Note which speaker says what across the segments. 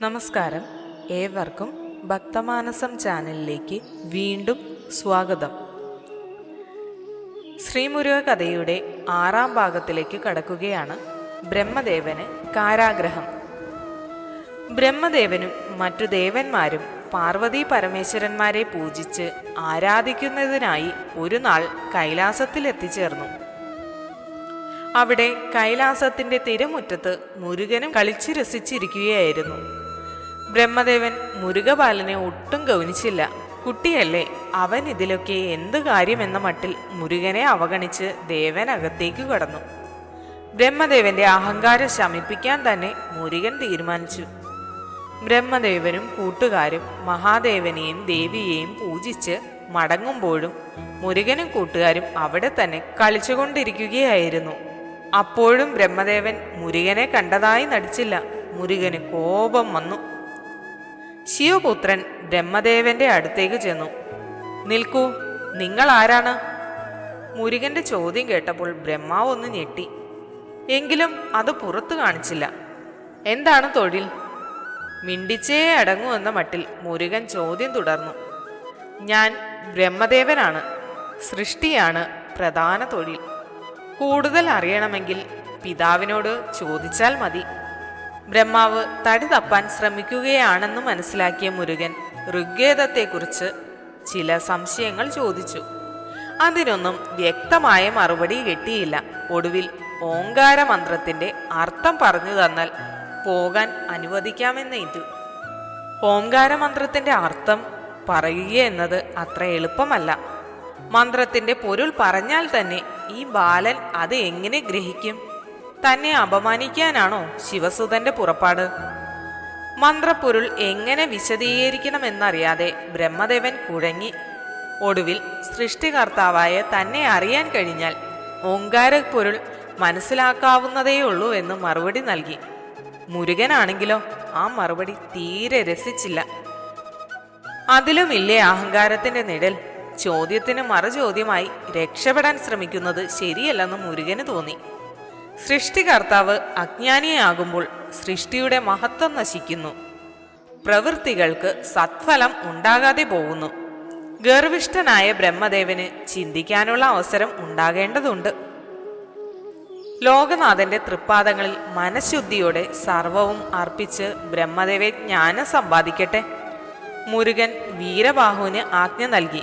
Speaker 1: നമസ്കാരം. ഏവർക്കും ഭക്തമാനസം ചാനലിലേക്ക് വീണ്ടും സ്വാഗതം. ശ്രീമുരുക കഥയുടെ ആറാം ഭാഗത്തിലേക്ക് കടക്കുകയാണ് ബ്രഹ്മദേവന് കാരാഗ്രഹം. ബ്രഹ്മദേവനും മറ്റു ദേവന്മാരും പാർവതി പരമേശ്വരന്മാരെ പൂജിച്ച് ആരാധിക്കുന്നതിനായി ഒരു നാൾ കൈലാസത്തിൽ എത്തിച്ചേർന്നു അവിടെ കൈലാസത്തിന്റെ തിരമുറ്റത്ത് മുരുകനും കളിച്ചു രസിച്ചിരിക്കുകയായിരുന്നു. ബ്രഹ്മദേവൻ മുരുകപാലനെ ഒട്ടും ഗൗനിച്ചില്ല. കുട്ടിയല്ലേ അവൻ ഇതിലൊക്കെ എന്ത് കാര്യമെന്ന മട്ടിൽ മുരുകനെ അവഗണിച്ച് ദേവൻ അകത്തേക്ക് കടന്നു. ബ്രഹ്മദേവന്റെ അഹങ്കാരം ശമിപ്പിക്കാൻ തന്നെ മുരുകൻ തീരുമാനിച്ചു. ബ്രഹ്മദേവനും കൂട്ടുകാരും മഹാദേവനെയും ദേവിയെയും പൂജിച്ച് മടങ്ങുമ്പോഴും മുരുകനും കൂട്ടുകാരും അവിടെ തന്നെ കളിച്ചുകൊണ്ടിരിക്കുകയായിരുന്നു. അപ്പോഴും ബ്രഹ്മദേവൻ മുരുകനെ കണ്ടതായി നടിച്ചില്ല. മുരുകന് കോപം വന്നു. ശിവപുത്രൻ ബ്രഹ്മദേവന്റെ അടുത്തേക്ക് ചെന്നു. നിൽക്കൂ നിങ്ങൾ ആരാണ്? മുരുകന്റെ ചോദ്യം കേട്ടപ്പോൾ ബ്രഹ്മാവ് ഒന്ന് ഞെട്ടി. എങ്കിലും അത് പുറത്തു കാണിച്ചില്ല. എന്താണ് തൊഴിൽ? മിണ്ടിച്ചേ അടങ്ങൂ എന്ന മട്ടിൽ മുരുകൻ ചോദ്യം തുടർന്നു. ഞാൻ ബ്രഹ്മദേവനാണ്. സൃഷ്ടിയാണ് പ്രധാന തൊഴിൽ. കൂടുതൽ അറിയണമെങ്കിൽ പിതാവിനോട് ചോദിച്ചാൽ മതി. ബ്രഹ്മാവ് തടി തപ്പാൻ ശ്രമിക്കുകയാണെന്ന് മനസ്സിലാക്കിയ മുരുകൻ ഋഗ്വേദത്തെക്കുറിച്ച് ചില സംശയങ്ങൾ ചോദിച്ചു. അതിനൊന്നും വ്യക്തമായ മറുപടി കിട്ടിയില്ല. ഒടുവിൽ ഓങ്കാര മന്ത്രത്തിന്റെ അർത്ഥം പറഞ്ഞു തന്നാൽ പോകാൻ അനുവദിക്കാമെന്നേറ്റു ഓങ്കാര മന്ത്രത്തിന്റെ അർത്ഥം പറയുക എന്നത് അത്ര എളുപ്പമല്ല. മന്ത്രത്തിന്റെ പൊരുൾ പറഞ്ഞാൽ തന്നെ ഈ ബാലൻ അത് എങ്ങനെ ഗ്രഹിക്കും? തന്നെ അപമാനിക്കാനാണോ ശിവസുതന്റെ പുറപ്പാട്? മന്ത്രപ്പൊരുൾ എങ്ങനെ വിശദീകരിക്കണമെന്നറിയാതെ ബ്രഹ്മദേവൻ കുഴങ്ങി. ഒടുവിൽ സൃഷ്ടികർത്താവായ തന്നെ അറിയാൻ കഴിഞ്ഞാൽ ഓങ്കാരപ്പൊരുൾ മനസ്സിലാക്കാവുന്നതേയുള്ളൂ എന്ന് മറുപടി നൽകി. മുരുകനാണെങ്കിലോ ആ മറുപടി തീരെ രസിച്ചില്ല. അതിലുമില്ലേ അഹങ്കാരത്തിന്റെ നിഴൽ? ചോദ്യത്തിന് മറുചോദ്യമായി രക്ഷപ്പെടാൻ ശ്രമിക്കുന്നത് ശരിയല്ലെന്ന് മുരുകന് തോന്നി. സൃഷ്ടികർത്താവ് അജ്ഞാനിയാകുമ്പോൾ സൃഷ്ടിയുടെ മഹത്വം നശിക്കുന്നു. പ്രവൃത്തികൾക്ക് സത്ഫലം ഉണ്ടാകാതെ പോകുന്നു. ഗർവിഷ്ഠനായ ബ്രഹ്മദേവന് ചിന്തിക്കാനുള്ള അവസരം ഉണ്ടാകേണ്ടതുണ്ട്. ലോകനാഥന്റെ തൃപ്പാദങ്ങളിൽ മനഃശുദ്ധിയോടെ സർവവും അർപ്പിച്ച് ബ്രഹ്മദേവെ ജ്ഞാനം സമ്പാദിക്കട്ടെ. മുരുകൻ വീരബാഹുവിന് ആജ്ഞ നൽകി.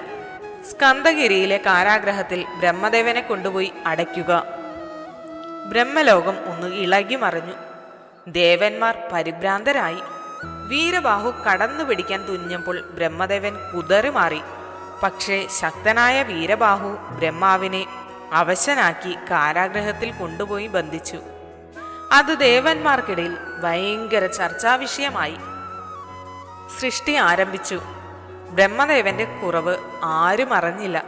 Speaker 1: സ്കന്ദഗിരിയിലെ കാരാഗ്രഹത്തിൽ ബ്രഹ്മദേവനെ കൊണ്ടുപോയി അടയ്ക്കുക. ബ്രഹ്മലോകം ഒന്ന് ഇളകി മറിഞ്ഞു. ദേവന്മാർ പരിഭ്രാന്തരായി. വീരബാഹു കടന്നു പിടിക്കാൻ തുനിഞ്ഞപ്പോൾ ബ്രഹ്മദേവൻ കുതറി മാറി. പക്ഷേ ശക്തനായ വീരബാഹു ബ്രഹ്മാവിനെ അവശനാക്കി കാരാഗ്രഹത്തിൽ കൊണ്ടുപോയി ബന്ധിച്ചു. അത് ദേവന്മാർക്കിടയിൽ ഭയങ്കര ചർച്ചാവിഷയമായി. സൃഷ്ടി ആരംഭിച്ചു. ബ്രഹ്മദേവന്റെ കുറവ് ആരും അറിഞ്ഞില്ല.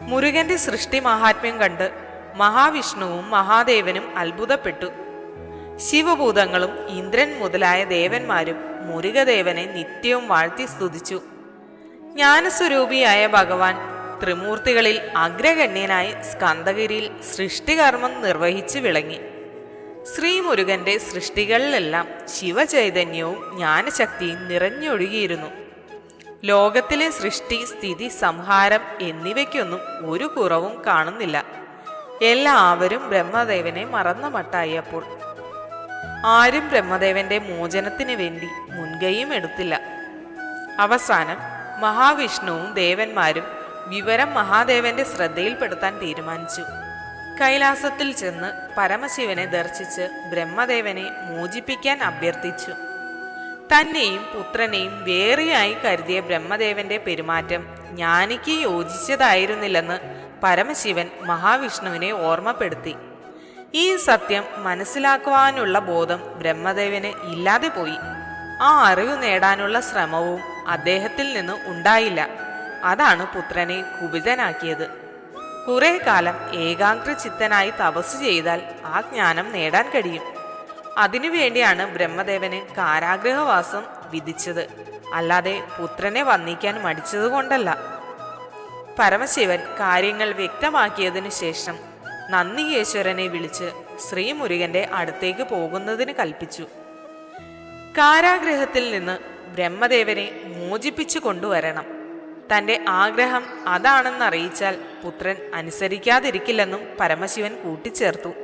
Speaker 1: മുരുകന്റെ സൃഷ്ടി മഹാത്മ്യം കണ്ട് മഹാവിഷ്ണുവും മഹാദേവനും അത്ഭുതപ്പെട്ടു. ശിവഭൂതങ്ങളും ഇന്ദ്രൻ മുതലായ ദേവന്മാരും മുരുകദേവനെ നിത്യവും വാഴ്ത്തി സ്തുതിച്ചു. ജ്ഞാനസ്വരൂപിയായ ഭഗവാൻ ത്രിമൂർത്തികളിൽ അഗ്രഗണ്യനായി സ്കന്ദഗിരിയിൽ സൃഷ്ടികർമ്മം നിർവഹിച്ചു വിളങ്ങി. ശ്രീമുരുകന്റെ സൃഷ്ടികളിലെല്ലാം ശിവചൈതന്യവും ജ്ഞാനശക്തിയും നിറഞ്ഞൊഴുകിയിരുന്നു. ലോകത്തിലെ സൃഷ്ടി സ്ഥിതി സംഹാരം എന്നിവയ്ക്കൊന്നും ഒരു കുറവും കാണുന്നില്ല. എല്ലാവരും ബ്രഹ്മദേവനെ മറന്ന മട്ടായപ്പോൾ. ആരും ബ്രഹ്മദേവന്റെ മോചനത്തിന് വേണ്ടി മുൻകൈയും എടുത്തില്ല. അവസാനം മഹാവിഷ്ണുവും ദേവന്മാരും വിവരം മഹാദേവന്റെ ശ്രദ്ധയിൽപ്പെടുത്താൻ തീരുമാനിച്ചു. കൈലാസത്തിൽ ചെന്ന് പരമശിവനെ ദർശിച്ച് ബ്രഹ്മദേവനെ മോചിപ്പിക്കാൻ അഭ്യർത്ഥിച്ചു. തന്നെയും പുത്രനെയും വേറെയായി കരുതിയ ബ്രഹ്മദേവന്റെ പെരുമാറ്റം ജ്ഞാനിക്ക് യോജിച്ചതായിരുന്നില്ലെന്ന് പരമശിവൻ മഹാവിഷ്ണുവിനെ ഓർമ്മപ്പെടുത്തി. ഈ സത്യം മനസ്സിലാക്കുവാനുള്ള ബോധം ബ്രഹ്മദേവന് ഇല്ലാതെ പോയി. ആ അറിവ് നേടാനുള്ള ശ്രമവും അദ്ദേഹത്തിൽ നിന്ന് ഉണ്ടായില്ല. അതാണ് പുത്രനെ കുപിതനാക്കിയത്. കുറെ കാലം ഏകാഗ്ര ചിത്തനായി തപസ് ചെയ്താൽ ആ ജ്ഞാനം നേടാൻ കഴിയും. അതിനുവേണ്ടിയാണ് ബ്രഹ്മദേവന് കാരാഗ്രഹവാസം വിധിച്ചത്. അല്ലാതെ പുത്രനെ വന്ദിക്കാൻ മടിച്ചതുകൊണ്ടല്ല പരമശിവൻ കാര്യങ്ങൾ വ്യക്തമാക്കിയതിനു ശേഷം നന്ദികേശ്വരനെ വിളിച്ച് ശ്രീമുരുകന്റെ അടുത്തേക്ക് പോകുന്നതിന് കൽപ്പിച്ചു. കാരാഗ്രഹത്തിൽ നിന്ന് ബ്രഹ്മദേവനെ മോചിപ്പിച്ചു കൊണ്ടുവരണം. തന്റെ ആഗ്രഹം അതാണെന്നറിയിച്ചാൽ പുത്രൻ അനുസരിക്കാതിരിക്കില്ലെന്നും പരമശിവൻ കൂട്ടിച്ചേർത്തു.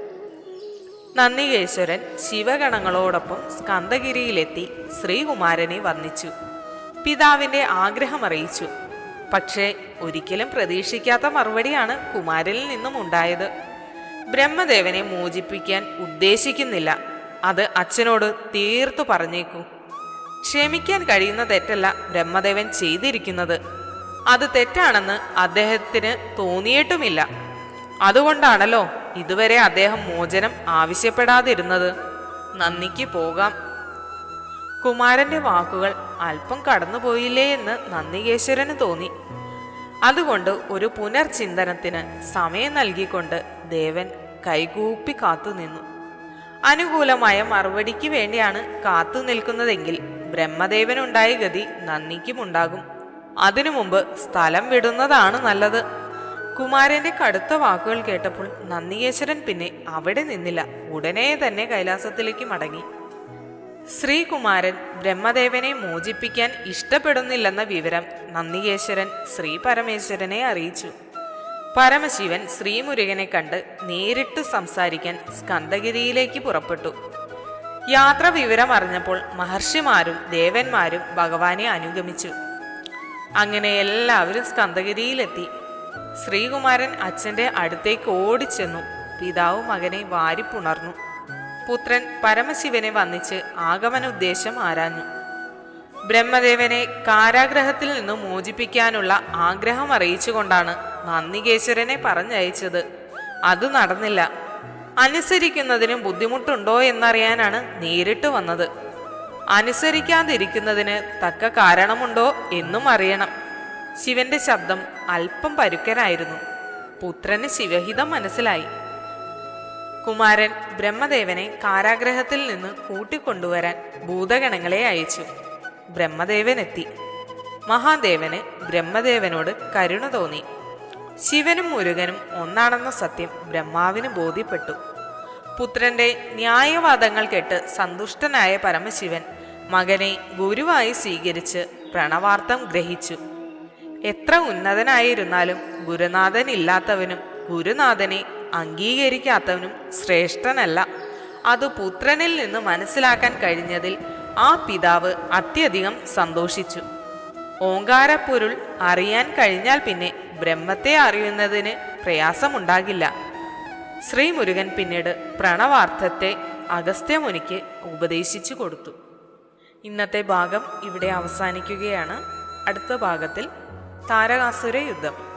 Speaker 1: നന്ദികേശ്വരൻ ശിവഗണങ്ങളോടൊപ്പം സ്കന്ദഗിരിയിലെത്തി ശ്രീകുമാരനെ വന്ദിച്ചു. പിതാവിന്റെ ആഗ്രഹമറിയിച്ചു. പക്ഷേ ഒരിക്കലും പ്രതീക്ഷിക്കാത്ത മറുപടിയാണ് കുമാരനിൽ നിന്നും ഉണ്ടായത്. ബ്രഹ്മദേവനെ മോചിപ്പിക്കാൻ ഉദ്ദേശിക്കുന്നില്ല. അത് അച്ഛനോട് തീർത്തു പറഞ്ഞേക്കൂ. ക്ഷമിക്കാൻ കഴിയുന്ന തെറ്റല്ല ബ്രഹ്മദേവൻ ചെയ്തിരിക്കുന്നത്. അത് തെറ്റാണെന്ന് അദ്ദേഹത്തിന് തോന്നിയിട്ടുമില്ല. അതുകൊണ്ടാണല്ലോ ഇതുവരെ അദ്ദേഹം മോചനം ആവശ്യപ്പെടാതിരുന്നത്. നന്ദിക്ക് പോകാം. കുമാരന്റെ വാക്കുകൾ അല്പം കടന്നുപോയില്ലേ എന്ന് നന്ദികേശ്വരന് തോന്നി. അതുകൊണ്ട് ഒരു പുനർചിന്തനത്തിന് സമയം നൽകിക്കൊണ്ട് ദേവൻ കൈകൂപ്പി കാത്തുനിന്നു അനുകൂലമായ മറുപടിക്ക് വേണ്ടിയാണ് കാത്തു നിൽക്കുന്നതെങ്കിൽ ബ്രഹ്മദേവനുണ്ടായ ഗതി നന്ദിക്കുമുണ്ടാകും. അതിനു മുമ്പ് സ്ഥലം വിടുന്നതാണ് നല്ലത്. കുമാരന്റെ കടുത്ത വാക്കുകൾ കേട്ടപ്പോൾ നന്ദികേശ്വരൻ പിന്നെ അവിടെ നിന്നില്ല. ഉടനെ തന്നെ കൈലാസത്തിലേക്ക് മടങ്ങി. ശ്രീകുമാരൻ ബ്രഹ്മദേവനെ മോചിപ്പിക്കാൻ ഇഷ്ടപ്പെടുന്നില്ലെന്ന വിവരം നന്ദികേശ്വരൻ ശ്രീ പരമേശ്വരനെ അറിയിച്ചു. പരമശിവൻ ശ്രീമുരുകനെ കണ്ട് നേരിട്ട് സംസാരിക്കാൻ സ്കന്ദഗിരിയിലേക്ക് പുറപ്പെട്ടു. യാത്ര വിവരം അറിഞ്ഞപ്പോൾ മഹർഷിമാരും ദേവന്മാരും ഭഗവാനെ അനുഗമിച്ചു. അങ്ങനെ എല്ലാവരും സ്കന്ദഗിരിയിലെത്തി. ശ്രീകുമാരൻ അച്ഛന്റെ അടുത്തേക്ക് ഓടിച്ചെന്നു. പിതാവ് മകനെ വാരിപ്പുണർന്നു. പുത്രൻ പരമശിവനെ വന്നിച്ച് ആഗമന ഉദ്ദേശം ആരാഞ്ഞു. ബ്രഹ്മദേവനെ കാരാഗ്രഹത്തിൽ നിന്ന് മോചിപ്പിക്കാനുള്ള ആഗ്രഹം അറിയിച്ചുകൊണ്ടാണ് നന്ദികേശ്വരനെ പറഞ്ഞയച്ചത്. അത് നടന്നില്ല. അനുസരിക്കുന്നതിന് ബുദ്ധിമുട്ടുണ്ടോ എന്നറിയാനാണ് നേരിട്ട് വന്നത്. അനുസരിക്കാതിരിക്കുന്നതിന് തക്ക കാരണമുണ്ടോ എന്നും അറിയണം. ശിവന്റെ ശബ്ദം അല്പം പരുക്കനായിരുന്നു. പുത്രന് ശിവഹിതം മനസ്സിലായി. കുമാരൻ ബ്രഹ്മദേവനെ കാരാഗ്രഹത്തിൽ നിന്ന് കൂട്ടിക്കൊണ്ടുവരാൻ ഭൂതഗണങ്ങളെ അയച്ചു. ബ്രഹ്മദേവൻ എത്തി മഹാദേവന് ബ്രഹ്മദേവനോട് കരുണ തോന്നി. ശിവനും മുരുകനും ഒന്നാണെന്ന സത്യം ബ്രഹ്മാവിന് ബോധ്യപ്പെട്ടു. പുത്രന്റെ ന്യായവാദങ്ങൾ കേട്ട് സന്തുഷ്ടനായ പരമശിവൻ മകനെ ഗുരുവായി സ്വീകരിച്ച് പ്രണവാർത്ഥം ഗ്രഹിച്ചു. എത്ര ഉന്നതനായിരുന്നാലും ഗുരുനാഥൻ ഇല്ലാത്തവനും ഗുരുനാഥനെ അംഗീകരിക്കാത്തവനും ശ്രേഷ്ഠനല്ല. അത് പുത്രനിൽ നിന്ന് മനസ്സിലാക്കാൻ കഴിഞ്ഞതിൽ ആ പിതാവ് അത്യധികം സന്തോഷിച്ചു. ഓങ്കാരപ്പൊരുൾ അറിയാൻ കഴിഞ്ഞാൽ പിന്നെ ബ്രഹ്മത്തെ അറിയുന്നതിന് പ്രയാസമുണ്ടാകില്ല. ശ്രീമുരുകൻ പിന്നീട് പ്രണവാർത്ഥത്തെ അഗസ്ത്യമുനിക്ക് ഉപദേശിച്ചു കൊടുത്തു. ഇന്നത്തെ ഭാഗം ഇവിടെ അവസാനിക്കുകയാണ്. അടുത്ത ഭാഗത്തിൽ താരകാസുര യുദ്ധം.